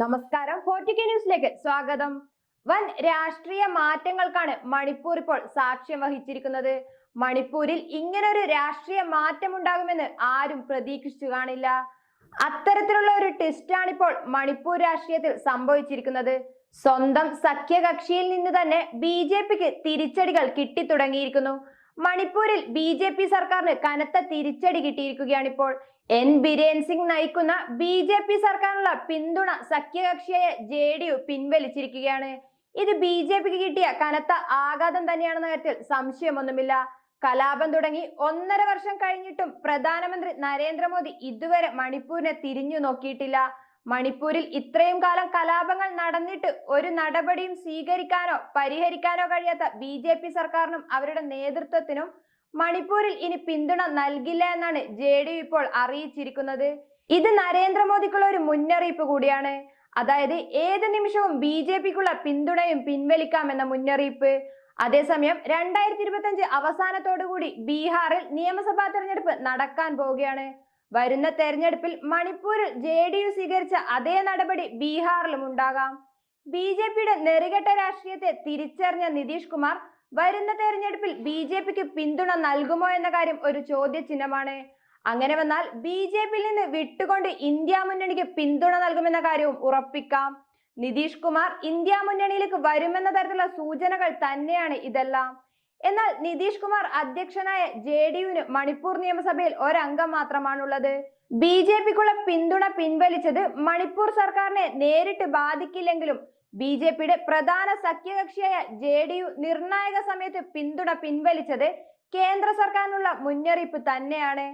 നമസ്കാരം. ഫോർട്ടിക്ക ന്യൂസിലേക്ക് സ്വാഗതം. വൻ രാഷ്ട്രീയ മാറ്റങ്ങൾക്കാണ് മണിപ്പൂർ ഇപ്പോൾ സാക്ഷ്യം വഹിച്ചിരിക്കുന്നത്. മണിപ്പൂരിൽ ഇങ്ങനൊരു രാഷ്ട്രീയ മാറ്റം ഉണ്ടാകുമെന്ന് ആരും പ്രതീക്ഷിച്ചു കാണില്ല. അത്തരത്തിലുള്ള ഒരു ട്വിസ്റ്റാണ് ഇപ്പോൾ മണിപ്പൂർ രാഷ്ട്രീയത്തിൽ സംഭവിച്ചിരിക്കുന്നത്. സ്വന്തം സഖ്യകക്ഷിയിൽ നിന്ന് തന്നെ ബി ജെ പിക്ക് തിരിച്ചടികൾ കിട്ടിത്തുടങ്ങിയിരിക്കുന്നു. മണിപ്പൂരിൽ ബി ജെ പി സർക്കാരിന് കനത്ത തിരിച്ചടി കിട്ടിയിരിക്കുകയാണ് ഇപ്പോൾ എൻ. ബിരേൻ സിംഗ് നയിക്കുന്ന ബി ജെ പി സർക്കാരിനുള്ള പിന്തുണ സഖ്യകക്ഷിയായ ജെ ഡി യു പിൻവലിച്ചിരിക്കുകയാണ്. ഇത് ബി ജെ പിക്ക് കിട്ടിയ കനത്ത ആഘാതം തന്നെയാണെന്ന കാര്യത്തിൽ സംശയമൊന്നുമില്ല. കലാപം തുടങ്ങി ഒന്നര വർഷം കഴിഞ്ഞിട്ടും പ്രധാനമന്ത്രി നരേന്ദ്രമോദി ഇതുവരെ മണിപ്പൂരിനെ തിരിഞ്ഞു നോക്കിയിട്ടില്ല. മണിപ്പൂരിൽ ഇത്രയും കാലം കലാപങ്ങൾ നടന്നിട്ട് ഒരു നടപടിയും സ്വീകരിക്കാനോ പരിഹരിക്കാനോ കഴിയാത്ത ബി ജെ പി സർക്കാരിനും അവരുടെ നേതൃത്വത്തിനും മണിപ്പൂരിൽ ഇനി പിന്തുണ നൽകില്ല എന്നാണ് ജെ ഡി യു ഇപ്പോൾ അറിയിച്ചിരിക്കുന്നത്. ഇത് നരേന്ദ്രമോദിക്കുള്ള ഒരു മുന്നറിയിപ്പ് കൂടിയാണ്. അതായത് ഏത് നിമിഷവും ബി ജെ പിക്കുള്ള പിന്തുണയും പിൻവലിക്കാമെന്ന മുന്നറിയിപ്പ്. അതേസമയം രണ്ടായിരത്തി ഇരുപത്തി അഞ്ച് അവസാനത്തോടുകൂടി ബീഹാറിൽ നിയമസഭാ തെരഞ്ഞെടുപ്പ് നടക്കാൻ പോവുകയാണ്. വരുന്ന തെരഞ്ഞെടുപ്പിൽ മണിപ്പൂരിൽ ജെ ഡി യു സ്വീകരിച്ച അതേ നടപടി ബീഹാറിലും ഉണ്ടാകാം. ബി ജെ പിയുടെ നെറികെട്ട രാഷ്ട്രീയത്തെ തിരിച്ചറിഞ്ഞ നിതീഷ് കുമാർ വരുന്ന തെരഞ്ഞെടുപ്പിൽ ബി ജെ പിക്ക് പിന്തുണ നൽകുമോ എന്ന കാര്യം ഒരു ചോദ്യചിഹ്നമാണ്. അങ്ങനെ വന്നാൽ ബി ജെ പിയിൽ നിന്ന് വിട്ടുകൊണ്ട് ഇന്ത്യ മുന്നണിക്ക് പിന്തുണ നൽകുമെന്ന കാര്യവും ഉറപ്പിക്കാം. നിതീഷ് കുമാർ ഇന്ത്യ മുന്നണിയിലേക്ക് വരുമെന്ന തരത്തിലുള്ള സൂചനകൾ തന്നെയാണ് ഇതെല്ലാം. എന്നാൽ നിതീഷ് കുമാർ അധ്യക്ഷനായ ജെ ഡി യുവിന് മണിപ്പൂർ നിയമസഭയിൽ ഒരംഗം മാത്രമാണുള്ളത്. ബി ജെ പിക്കുള്ള പിന്തുണ പിൻവലിച്ചത് മണിപ്പൂർ സർക്കാരിനെ നേരിട്ട് ബാധിക്കില്ലെങ്കിലും ബി ജെ പിയുടെ പ്രധാന സഖ്യകക്ഷിയായ ജെ ഡി യു നിർണായക സമയത്ത് പിന്തുണ പിൻവലിച്ചത് കേന്ദ്ര സർക്കാരിനുള്ള മുന്നറിയിപ്പ് തന്നെയാണ്.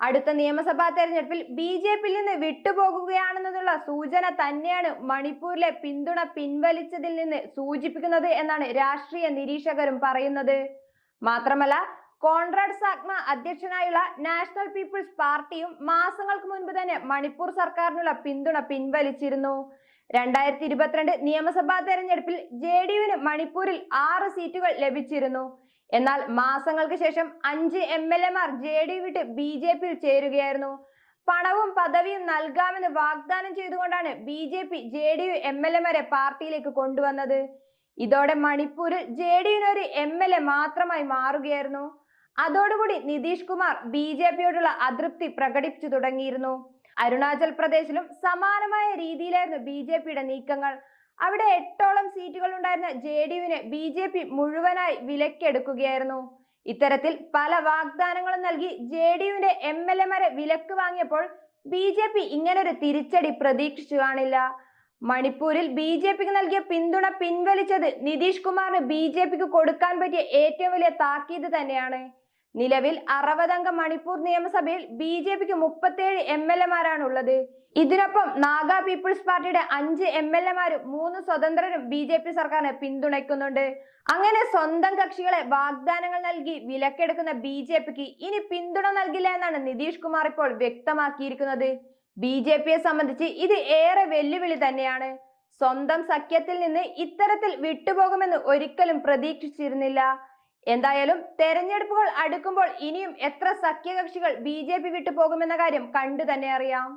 അടുത്ത നിയമസഭാ തെരഞ്ഞെടുപ്പിൽ ബി ജെ പിയിൽ നിന്ന് വിട്ടുപോകുകയാണെന്നുള്ള സൂചന തന്നെയാണ് മണിപ്പൂരിലെ പിന്തുണ പിൻവലിച്ചതിൽ നിന്ന് സൂചിപ്പിക്കുന്നത് എന്നാണ് രാഷ്ട്രീയ നിരീക്ഷകരും പറയുന്നത്. മാത്രമല്ല കോൺറാഡ് സാഗ്മ അധ്യക്ഷനായുള്ള നാഷണൽ പീപ്പിൾസ് പാർട്ടിയും മാസങ്ങൾക്ക് മുൻപ് തന്നെ മണിപ്പൂർ സർക്കാരിനുള്ള പിന്തുണ പിൻവലിച്ചിരുന്നു. രണ്ടായിരത്തി ഇരുപത്തിരണ്ട് നിയമസഭാ തെരഞ്ഞെടുപ്പിൽ ജെ ഡി യുവിന് മണിപ്പൂരിൽ ആറ് സീറ്റുകൾ ലഭിച്ചിരുന്നു. എന്നാൽ മാസങ്ങൾക്ക് ശേഷം അഞ്ച് എം എൽ എമാർ ജെ ഡി വിട്ട് ബി ജെ പിയിൽ ചേരുകയായിരുന്നു. പണവും പദവിയും നൽകാമെന്ന് വാഗ്ദാനം ചെയ്തുകൊണ്ടാണ് B J P J D U M L എമാരെ പാർട്ടിയിലേക്ക് കൊണ്ടുവന്നത്. ഇതോടെ മണിപ്പൂരിൽ ജെ ഡി യുവിന് ഒരു എം എൽ എ മാത്രമായി മാറുകയായിരുന്നു. അതോടുകൂടി നിതീഷ് കുമാർ ബി ജെ പിയോടുള്ള അതൃപ്തി പ്രകടിപ്പിച്ചു തുടങ്ങിയിരുന്നു. അരുണാചൽ പ്രദേശിലും സമാനമായ രീതിയിലായിരുന്നു ബി ജെ പിയുടെ നീക്കങ്ങൾ. അവിടെ എട്ടോളം സീറ്റുകൾ ഉണ്ടായിരുന്ന ജെ ഡി യുവിനെ ബി ജെ പി മുഴുവനായി വിലക്കെടുക്കുകയായിരുന്നു. ഇത്തരത്തിൽ പല വാഗ്ദാനങ്ങളും നൽകി ജെ ഡി യുവിന്റെ എം എൽ എമാരെ വിലക്ക് വാങ്ങിയപ്പോൾ ബി ജെ പി ഇങ്ങനൊരു തിരിച്ചടി പ്രതീക്ഷിച്ചു കാണില്ല. മണിപ്പൂരിൽ ബി ജെ പിക്ക് നൽകിയ പിന്തുണ പിൻവലിച്ചത് നിതീഷ് കുമാറിന് ബി ജെ പിക്ക് കൊടുക്കാൻ പറ്റിയ ഏറ്റവും വലിയ താക്കീത് തന്നെയാണ്. നിലവിൽ അറുപതംഗ മണിപ്പൂർ നിയമസഭയിൽ ബി ജെ പിക്ക് മുപ്പത്തേഴ് എം എൽ എമാരാണ് ഉള്ളത് ഇതിനൊപ്പം നാഗ പീപ്പിൾസ് പാർട്ടിയുടെ അഞ്ച് എം എൽ എമാരും മൂന്ന് സ്വതന്ത്രരും ബി ജെ പി സർക്കാരിനെ പിന്തുണയ്ക്കുന്നുണ്ട്. അങ്ങനെ സ്വന്തം കക്ഷികളെ വാഗ്ദാനങ്ങൾ നൽകി വിലക്കെടുക്കുന്ന ബി ജെ പിക്ക് ഇനി പിന്തുണ നൽകില്ല എന്നാണ് നിതീഷ് കുമാർ ഇപ്പോൾ വ്യക്തമാക്കിയിരിക്കുന്നത്. ബി ജെ പിയെ സംബന്ധിച്ച് ഇത് ഏറെ വെല്ലുവിളി തന്നെയാണ്. സ്വന്തം സഖ്യത്തിൽ നിന്ന് ഇത്തരത്തിൽ വിട്ടുപോകുമെന്ന് ഒരിക്കലും പ്രതീക്ഷിച്ചിരുന്നില്ല. എന്തായാലും തെരഞ്ഞെടുപ്പുകൾ അടുക്കുമ്പോൾ ഇനിയും എത്ര സഖ്യകക്ഷികൾ ബി ജെ പി വിട്ടു പോകുമെന്ന കാര്യം കണ്ടു തന്നെ അറിയാം.